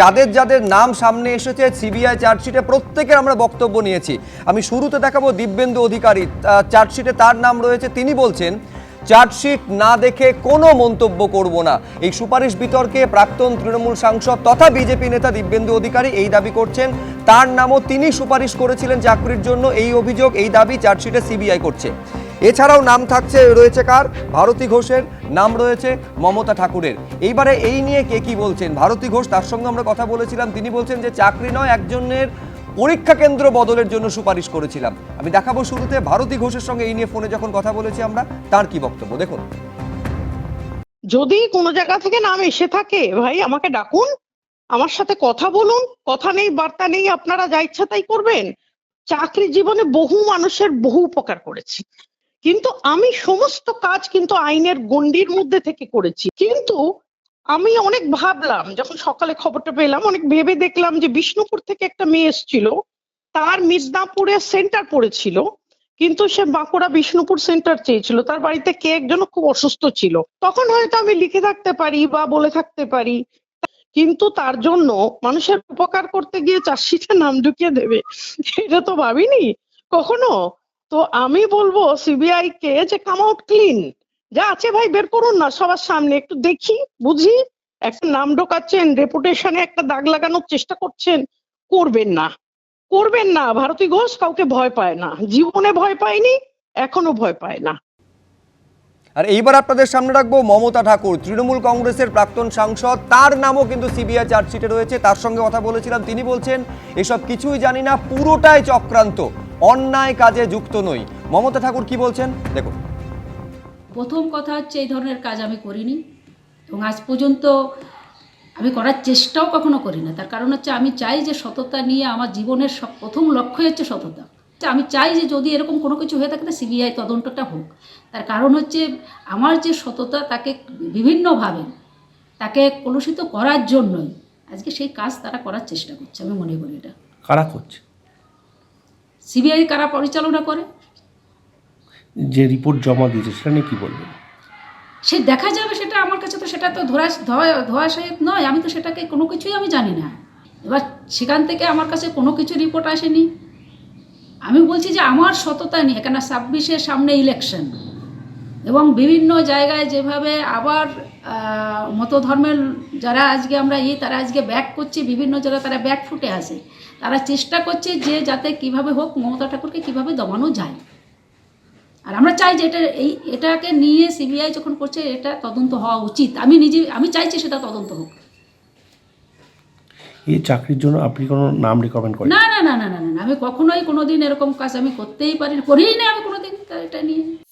যাদের যাদের নাম সামনে এসেছে সিবিআই চার্জশিটে প্রত্যেকের আমরা বক্তব্য নিয়েছি। আমি শুরুতে দেখাবো দিব্যেন্দু অধিকারী। চার্জশিটে তার নাম রয়েছে, তিনি বলছেন, চার্জশিট না দেখে কোনো মন্তব্য করব না। এই সুপারিশ বিতর্কে প্রাক্তন তৃণমূল সাংসদ তথা বিজেপি নেতা দিব্যেন্দু অধিকারী এই দাবি করছেন। তার নামও তিনি সুপারিশ করেছিলেন চাকরির জন্য। এই অভিযোগ, এই দাবি চার্জশিটে সিবিআই করছে। এছাড়াও নাম থাকছে, রয়েছে কার? ভারতী ঘোষের নাম রয়েছে মমতা ঠাকুরের। এইবারে এই নিয়ে কে কি বলছেন? ভারতী ঘোষ, তার সঙ্গে আমরা কথা বলেছিলাম। তিনি বলছেন যে চাকরি নয়, একজনের পরীক্ষা কেন্দ্র বদলের জন্য সুপারিশ করেছিলাম। আমি দেখাবো শুরুতে ভারতী ঘোষের সঙ্গে এই নিয়ে ফোনে যখন কথা বলেছি আমরা, তার কি বক্তব্য? দেখুন। যদি কোনো জায়গা থেকে নাম এসে থাকে, ভাই, আমাকে ডাকুন, আমার সাথে কথা বলুন, কথা নেই, বার্তা নেই, আপনারা যা ইচ্ছা তাই করবেন। চাকরি জীবনে বহু মানুষের বহু উপকার করেছি। কিন্তু আমি সমস্ত কাজ কিন্তু আইনের গণ্ডির মধ্যে থেকে করেছি। কিন্তু আমি অনেক ভাবলাম, যখন সকালে খবরটা পেলাম, অনেক ভেবে দেখলাম যে বিষ্ণুপুর থেকে একটা মেয়ে এসেছিল, তার মিদনাপুরে সেন্টার পড়েছিল, কিন্তু সে বাঁকুড়া বিষ্ণুপুর সেন্টার চেয়েছিল, তার বাড়িতে কে একজন খুব অসুস্থ ছিল। তখন হয়তো আমি লিখে থাকতে পারি বা বলে থাকতে পারি, কিন্তু তার জন্য মানুষের উপকার করতে গিয়ে চাষিটা নাম ঢুকিয়ে দেবে, এটা তো ভাবিনি? কখনো? তো আমি বলব সিবিআই কে যে কাম আউট ক্লিন যা আছে ভাই, বের করুন না, সবার সামনে একটু দেখি, বুঝি। একটা নাম ঢোকাচ্ছেন রেপুটেশনে একটা দাগ লাগানোর চেষ্টা করছেন, করবেন না। করবেন না, ভারতী ঘোষ কাউকে ভয় পায় না। জীবনে ভয় পায়নি এখনও ভয় পায় না। আর এইবার আপনাদের সামনে রাখব মমতা ঠাকুর, তৃণমূল কংগ্রেসের প্রাক্তন সাংসদ। তার নামও কিন্তু সিবিআই চার্জশিটে রয়েছে। তার সঙ্গে কথা বলেছিলাম, তিনি বলছেন, এসব কিছুই জানি না, পুরোটাই চক্রান্ত। অন্যায় কাজে যুক্ত নই। মমতা ঠাকুর কি বলছেন? দেখুন। প্রথম কথা হচ্ছে এই ধরনের কাজ আমি করিনি এবং আজ পর্যন্ত আমি করার চেষ্টাও কখনো করি না তার কারণ হচ্ছে আমি চাই যে সততা নিয়ে আমার জীবনের সব প্রথম লক্ষ্যই হচ্ছে সততা। আমি চাই যে যদি এরকম কোনো কিছু হয়ে থাকে তো সিবিআই তদন্তটা হোক। তার কারণ হচ্ছে আমার যে সততা তাকে বিভিন্নভাবে তাকে কলুষিত করার জন্যই আজকে সেই কাজ তারা করার চেষ্টা করছে আমি মনে করি এটা। কারা করছে? সিবিআই কারা পরিচালনা করে? যে রিপোর্ট জমা দিয়েছে সেটা নিয়ে কি বলবেন? সে দেখা যাবে সেটা আমার কাছে তো সেটা তো ধরা ধোয়া সাহেব নয় আমি তো সেটাকে কোনো কিছুই আমি জানি না। এবার সেখান থেকে আমার কাছে কোনো কিছু রিপোর্ট আসেনি। আমি বলছি যে আমার সততা নিয়ে কেন ছাব্বিশের সামনে ইলেকশন এবং বিভিন্ন জায়গায় যেভাবে আবার আহ, মতধর্মের যারা আজকে আমরা ই তারা আজকে ব্যাক করছে বিভিন্ন জায়গায় তারা ব্যাক ফুটে আসে তারা চেষ্টা করছে যে যাতে কীভাবে হোক মমতা ঠাকুরকে কীভাবে দমানো যায়। আর আমরা চাই যে এটা এই এটাকে নিয়ে সিবিআই যখন করছে এটা তদন্ত হওয়া উচিত। আমি নিজে আমি চাইছি সেটা তদন্ত হোক। এই চাকরির জন্য আপনি কোনো নাম রেকমেন্ড করেন? না না না না না আমি কখনোই কোনোদিন এরকম কাজ আমি করতেই পারি করিই না আমি কোনোদিন এটা নিয়ে।